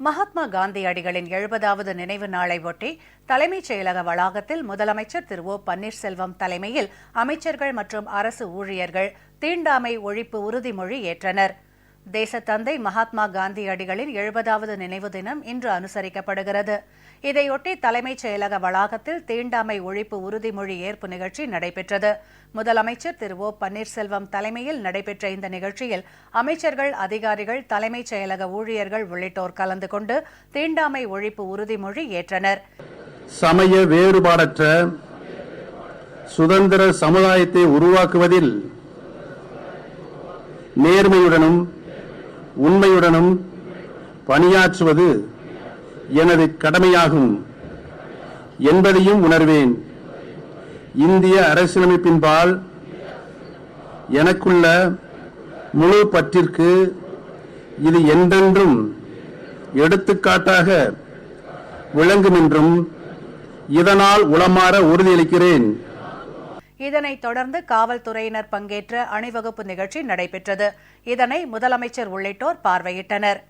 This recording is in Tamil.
மகாத்மா காந்தியடிகளின் எழுபதாவது நினைவு நாளை ஒட்டி தலைமைச் செயலக வளாகத்தில் முதலமைச்சர் திரு ஓ பன்னீர்செல்வம் தலைமையில் அமைச்சர்கள் மற்றும் அரசு ஊழியர்கள் தீண்டாமை ஒழிப்பு உறுதிமொழி ஏற்றனர். தேசத்தந்தை மகாத்மா காந்தியடிகளின் எழுபதாவது நினைவு தினம் இன்று அனுசரிக்கப்படுகிறது. இதையொட்டி தலைமைச் செயலக வளாகத்தில் தீண்டாமை ஒழிப்பு உறுதிமொழி ஏற்பு நிகழ்ச்சி நடைபெற்றது. முதலமைச்சர் திரு ஓ பன்னீர்செல்வம் தலைமையில் நடைபெற்ற இந்த நிகழ்ச்சியில் அமைச்சர்கள் அதிகாரிகள் தலைமைச் செயலக ஊழியர்கள் உள்ளிட்டோர் கலந்து கொண்டு தீண்டாமை ஒழிப்பு உறுதிமொழி ஏற்றனர். சமய வேறுபாடற்ற சுதந்திர சமுதாயத்தை உருவாக்குவதில் நேர்மையுடனும் உண்மையுடனும் பணியாற்றுவது எனது கடமையாகும் என்பதையும் உணர்வேன். இந்திய அரசியலமைப்பின்பால் எனக்குள்ள முழு பற்றிற்கு இது என்றென்றும் எடுத்துக்காட்டாக விளங்கும் என்றும் இதனால் உளமாற உறுதியளிக்கிறேன். இதனைத் தொடர்ந்து காவல்துறையினர் பங்கேற்ற அணிவகுப்பு நிகழ்ச்சி நடைபெற்றது. இதனை முதலமைச்சர் உள்ளிட்டோர் பார்வையிட்டனர்.